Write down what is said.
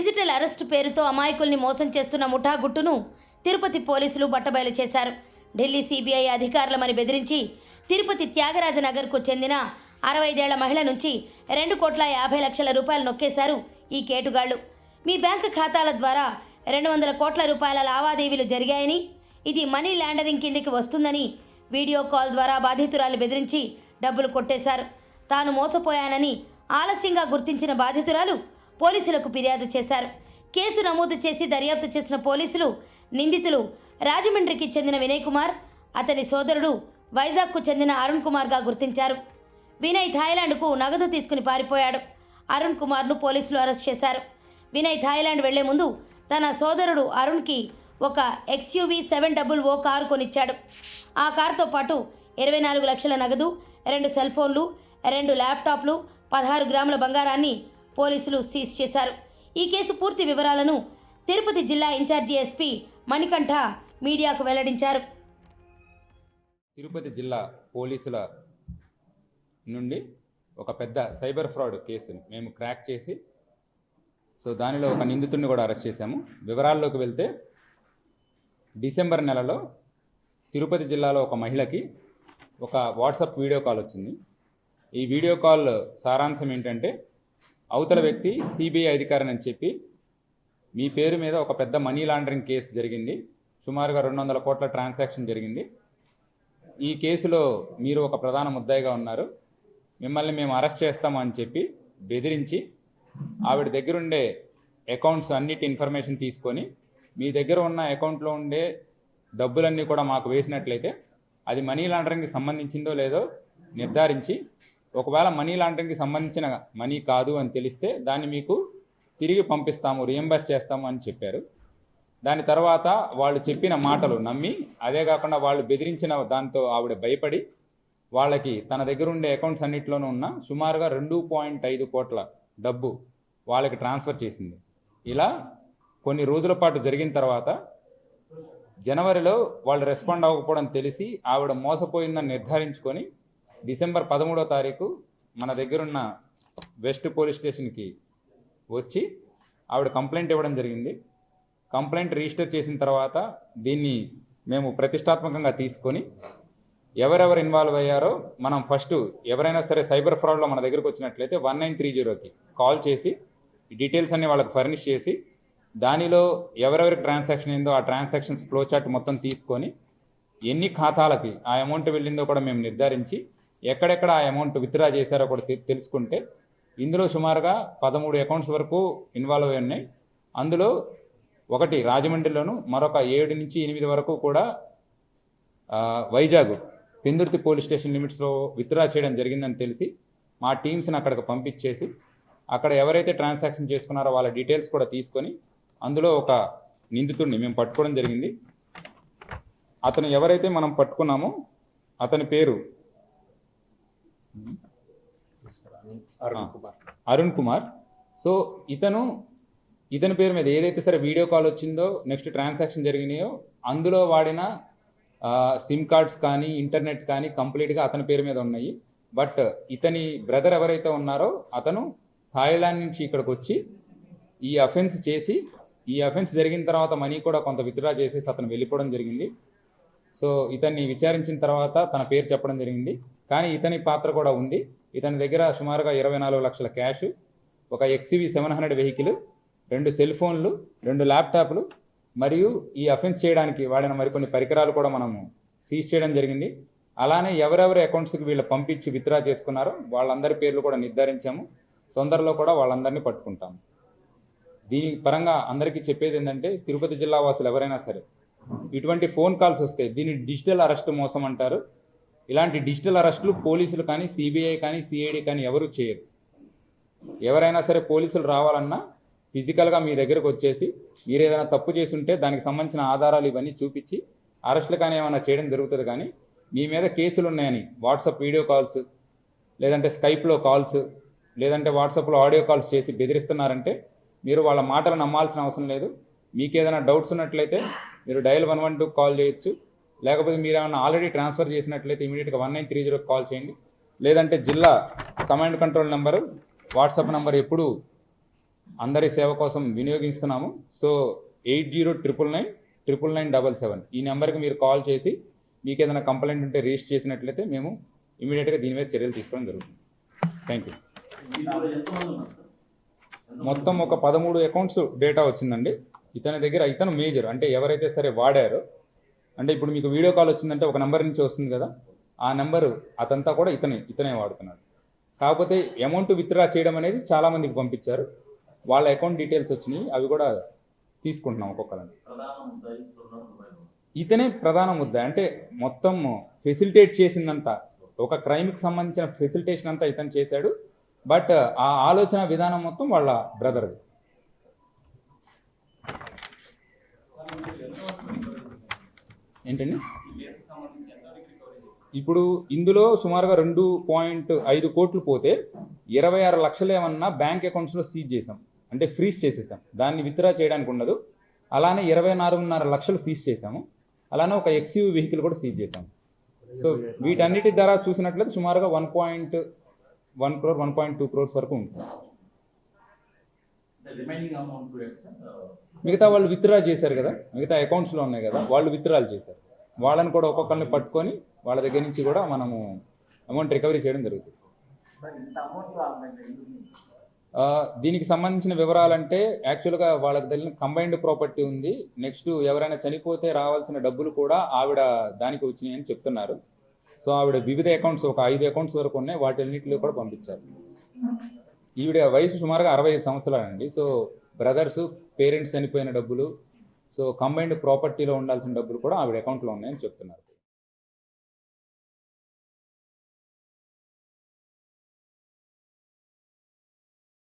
Digital arrest పేరుతో అమాయకుల్ని మోసం చేస్తున్న ముఠా గుట్టును తిరుపతి పోలీసులు బట్టబయలు చేశారు. ఢిల్లీ సిబిఐ అధికారులమని బెదిరించి తిరుపతి త్యాగరాజనగర్కు చెందిన చెందిన అరవైదేళ్ళ మహిళ నుంచి రెండు కోట్ల యాభై లక్షల రూపాయలు నొక్కేశారు ఈ కేటుగాళ్ళు మీ బ్యాంకు ఖాతాల ద్వారా రెండు వందల కోట్ల రూపాయల లావాదేవీలు జరిగాయని ఇది మనీ ల్యాండరింగ్ కిందికి వస్తుందని వీడియో కాల్ ద్వారా బాధితురాలు బెదిరించి డబ్బులు కొట్టేశారు. తాను మోసపోయానని ఆలస్యంగా గుర్తించిన బాధితురాలు పోలీసులకు ఫిర్యాదు చేశారు. కేసు నమోదు చేసి దర్యాప్తు చేసిన పోలీసులు నిందితులు రాజమండ్రికి చెందిన వినయ్ కుమార్ అతని సోదరుడు వైజాగ్కు చెందిన అరుణ్ కుమార్గా గుర్తించారు. వినయ్ థాయిలాండ్కు నగదు తీసుకుని పారిపోయాడు. అరుణ్ కుమార్ను పోలీసులు అరెస్ట్ చేశారు. వినయ్ థాయిలాండ్ వెళ్ళే ముందు తన సోదరుడు అరుణ్కి ఒక XUV seven double O car కొనిచ్చాడు. ఆ కారుతో పాటు ఇరవై నాలుగు లక్షల నగదు రెండు సెల్ ఫోన్లు రెండు ల్యాప్టాప్లు పదహారు గ్రాముల బంగారాన్ని పోలీసులు సీజ్ చేశారు. ఈ కేసు పూర్తి వివరాలను తిరుపతి జిల్లా ఇన్ఛార్జి ఎస్పీ మణికంఠ మీడియాకు వెల్లడించారు. తిరుపతి జిల్లా పోలీసుల నుండి ఒక పెద్ద సైబర్ ఫ్రాడ్ కేసుని మేము క్రాక్ చేసి సో దానిలో ఒక నిందితుడిని కూడా అరెస్ట్ చేశాము. వివరాల్లోకి వెళ్తే డిసెంబర్ నెలలో తిరుపతి జిల్లాలో ఒక మహిళకి ఒక వాట్సాప్ వీడియో కాల్ వచ్చింది. ఈ వీడియో కాల్ సారాంశం ఏంటంటే అవతల వ్యక్తి సిబిఐ అధికారిని అని చెప్పి మీ పేరు మీద ఒక పెద్ద మనీ లాండరింగ్ కేసు జరిగింది. సుమారుగా రెండు వందల కోట్ల ట్రాన్సాక్షన్ జరిగింది. ఈ కేసులో మీరు ఒక ప్రధాన ముద్దాయిగా ఉన్నారు. మిమ్మల్ని మేము అరెస్ట్ చేస్తామని చెప్పి బెదిరించి ఆవిడ దగ్గరుండే అకౌంట్స్ అన్నిటి ఇన్ఫర్మేషన్ తీసుకొని మీ దగ్గర ఉన్న అకౌంట్లో ఉండే డబ్బులన్నీ కూడా మాకు వేసినట్లయితే అది మనీ లాండరింగ్కి సంబంధించిందో లేదో నిర్ధారించి ఒకవేళ మనీ లాండరింగ్కి సంబంధించిన మనీ కాదు అని తెలిస్తే దాన్ని మీకు తిరిగి పంపిస్తాము రియంబర్స్ చేస్తాము అని చెప్పారు. దాని తర్వాత వాళ్ళు చెప్పిన మాటలు నమ్మి అదే కాకుండా వాళ్ళు బెదిరించిన దాంతో ఆవిడ భయపడి వాళ్ళకి తన దగ్గర ఉండే అకౌంట్స్ అన్నింటిలోనూ ఉన్న సుమారుగా రెండు పాయింట్ ఐదు కోట్ల డబ్బు వాళ్ళకి ట్రాన్స్ఫర్ చేసింది. ఇలా కొన్ని రోజుల పాటు జరిగిన తర్వాత జనవరిలో వాళ్ళు రెస్పాండ్ అవ్వకపోవడం తెలిసి ఆవిడ మోసపోయిందని నిర్ధారించుకొని డిసెంబర్ పదమూడో తారీఖు మన దగ్గరున్న వెస్ట్ పోలీస్ స్టేషన్కి వచ్చి ఆవిడ కంప్లైంట్ ఇవ్వడం జరిగింది. కంప్లైంట్ రిజిస్టర్ చేసిన తర్వాత దీన్ని మేము ప్రతిష్టాత్మకంగా తీసుకొని ఎవరెవరు ఇన్వాల్వ్ అయ్యారో మనం ఫస్ట్ ఎవరైనా సరే సైబర్ ఫ్రాడ్లో మన దగ్గరకు వచ్చినట్లయితే వన్ నైన్ త్రీ జీరోకి కాల్ చేసి ఈ డీటెయిల్స్ అన్ని వాళ్ళకి ఫర్నిష్ చేసి దానిలో ఎవరెవరి ట్రాన్సాక్షన్ ఏందో ఆ ట్రాన్సాక్షన్స్ ఫ్లో చార్ట్ మొత్తం తీసుకొని ఎన్ని ఖాతాలకి ఆ అమౌంట్ వెళ్ళిందో కూడా మేము నిర్ధారించి ఎక్కడెక్కడ ఆ అమౌంట్ విత్డ్రా చేశారో కూడా తెలుసుకుంటే ఇందులో సుమారుగా పదమూడు అకౌంట్స్ వరకు ఇన్వాల్వ్ అయి ఉన్నాయి. అందులో ఒకటి రాజమండ్రిలోను మరొక ఏడు నుంచి ఎనిమిది వరకు కూడా వైజాగ్ పెందుర్తి పోలీస్ స్టేషన్ లిమిట్స్లో విత్డ్రా చేయడం జరిగిందని తెలిసి మా టీమ్స్ని అక్కడికి పంపించేసి అక్కడ ఎవరైతే ట్రాన్సాక్షన్ చేసుకున్నారో వాళ్ళ డీటెయిల్స్ కూడా తీసుకొని అందులో ఒక నిందితుడిని మేము పట్టుకోవడం జరిగింది. అతను ఎవరైతే మనం పట్టుకున్నామో అతని పేరు అరుణ్ కుమార్. అరుణ్ కుమార్. సో ఇతను ఇతని పేరు మీద ఏదైతే సరే వీడియో కాల్ వచ్చిందో నెక్స్ట్ ట్రాన్సాక్షన్ జరిగినాయో అందులో వాడిన సిమ్ కార్డ్స్ కానీ ఇంటర్నెట్ కానీ కంప్లీట్గా అతని పేరు మీద ఉన్నాయి. బట్ ఇతని బ్రదర్ ఎవరైతే ఉన్నారో అతను థాయిలాండ్ నుంచి ఇక్కడికి వచ్చి ఈ అఫెన్స్ చేసి ఈ అఫెన్స్ జరిగిన తర్వాత మనీ కూడా కొంత విత్డ్రా చేసేసి అతను వెళ్ళిపోవడం జరిగింది. సో ఇతన్ని విచారించిన తర్వాత తన పేరు చెప్పడం జరిగింది. కానీ ఇతని పాత్ర కూడా ఉంది. ఇతని దగ్గర సుమారుగా ఇరవై నాలుగు లక్షల క్యాష్ ఒక ఎక్స్యూవీ సెవెన్ హండ్రెడ్ వెహికల్ రెండు సెల్ ఫోన్లు రెండు ల్యాప్టాప్లు మరియు ఈ అఫెన్స్ చేయడానికి వాడిన మరికొన్ని పరికరాలు కూడా మనము సీజ్ చేయడం జరిగింది. అలానే ఎవరెవరి అకౌంట్స్కి వీళ్ళు పంపించి విత్డ్రా చేసుకున్నారో వాళ్ళందరి పేర్లు కూడా నిర్ధారించాము. తొందరలో కూడా వాళ్ళందరినీ పట్టుకుంటాము. దీని పరంగా అందరికీ చెప్పేది ఏంటంటే తిరుపతి జిల్లా వాసులు ఎవరైనా సరే ఇటువంటి ఫోన్ కాల్స్ వస్తే దీన్ని డిజిటల్ అరెస్ట్ మోసం అంటారు. ఇలాంటి డిజిటల్ అరెస్టులు పోలీసులు కానీ సిబిఐ కానీ సిఐడి కానీ ఎవరు చేయరు. ఎవరైనా సరే పోలీసులు రావాలన్నా ఫిజికల్గా మీ దగ్గరకు వచ్చేసి మీరు ఏదైనా తప్పు చేసి ఉంటే దానికి సంబంధించిన ఆధారాలు ఇవన్నీ చూపించి అరెస్టులు కానీ ఏమైనా చేయడం జరుగుతుంది కానీ మీ మీద కేసులు ఉన్నాయని వాట్సాప్ వీడియో కాల్స్ లేదంటే స్కైప్లో కాల్స్ లేదంటే వాట్సాప్లో ఆడియో కాల్స్ చేసి బెదిరిస్తున్నారంటే మీరు వాళ్ళ మాటలు నమ్మాల్సిన అవసరం లేదు. మీకు ఏదైనా డౌట్స్ ఉన్నట్లయితే మీరు dial one one two call చేయొచ్చు. లేకపోతే మీరు ఏమైనా ఆల్రెడీ ట్రాన్స్ఫర్ చేసినట్లయితే ఇమీడియట్గా వన్ నైన్ త్రీ జీరోకి కాల్ చేయండి. లేదంటే జిల్లా command control number WhatsApp number ఎప్పుడు అందరి సేవ కోసం వినియోగిస్తున్నాము. So eight zero triple nine triple nine double seven ఈ నెంబర్కి మీరు కాల్ చేసి మీకు ఏదైనా కంప్లైంట్ ఉంటే రిజిస్టర్ చేసినట్లయితే మేము ఇమీడియట్గా దీని మీద చర్యలు తీసుకోవడం జరుగుతుంది. థ్యాంక్ యూ మొత్తం ఒక పదమూడు అకౌంట్స్ డేటా వచ్చిందండి. ఇతని దగ్గర ఇతను మేజర్ అంటే ఎవరైతే సరే వాడారో అంటే ఇప్పుడు మీకు వీడియో కాల్ వచ్చిందంటే ఒక నెంబర్ నుంచి వస్తుంది కదా ఆ నెంబరు అతంతా కూడా ఇతనే ఇతనే వాడుతున్నాడు. కాకపోతే అమౌంట్ విత్డ్రా చేయడం అనేది చాలామందికి పంపించారు. వాళ్ళ అకౌంట్ డీటెయిల్స్ వచ్చినాయి అవి కూడా తీసుకుంటున్నాం ఒక్కొక్కరిని ఇతనే ప్రధాన ముద్ద. అంటే మొత్తం ఫెసిలిటేట్ చేసిందంతా ఒక క్రైమ్కి సంబంధించిన ఫెసిలిటేషన్ అంతా ఇతను చేశాడు. బట్ ఆ ఆలోచన విధానం మొత్తం వాళ్ళ బ్రదర్ది ఏంటండి? ఇప్పుడు ఇందులో సుమారుగా రెండు పాయింట్ ఐదు కోట్లు పోతే ఇరవై ఆరు లక్షలు ఏమన్నా బ్యాంక్ అకౌంట్స్లో సీజ్ చేసాం అంటే ఫ్రీజ్ చేసేసాం. దాన్ని విత్డ్రా చేయడానికి ఉండదు. అలానే ఇరవై నాలుగున్నర లక్షలు సీజ్ చేసాము అలానే ఒక ఎక్స్యూ వెహికల్ కూడా సీజ్ చేసాము సో వీటన్నిటి ధర చూసినట్లయితే సుమారుగా one point one crore one point two crores వరకు ఉంటుంది. మిగతా వాళ్ళు విత్డ్రా చేశారు కదా? మిగతా అకౌంట్స్లో ఉన్నాయి కదా? వాళ్ళు విత్డ్రాలు చేశారు. వాళ్ళని కూడా ఒక్కొక్కరిని పట్టుకొని వాళ్ళ దగ్గర నుంచి కూడా మనము అమౌంట్ రికవరీ చేయడం జరుగుతుంది. దీనికి సంబంధించిన వివరాలంటే యాక్చువల్గా వాళ్ళకి తెలియని కంబైన్డ్ ప్రాపర్టీ ఉంది. నెక్స్ట్ ఎవరైనా చనిపోతే రావాల్సిన డబ్బులు కూడా ఆవిడ దానికి వచ్చినాయి అని చెప్తున్నారు. సో ఆవిడ వివిధ అకౌంట్స్ ఒక ఐదు అకౌంట్స్ వరకు ఉన్నాయి. వాటిన్నిటిలో కూడా పంపించారు. ఈవిడ వయసు సుమారుగా అరవై ఐదు సంవత్సరాలండి. సో బ్రదర్స్ పేరెంట్స్ చనిపోయిన డబ్బులు సో కంబైన్డ్ ప్రాపర్టీలో ఉండాల్సిన డబ్బులు కూడా ఆవిడ అకౌంట్లో ఉన్నాయని చెప్తున్నారు.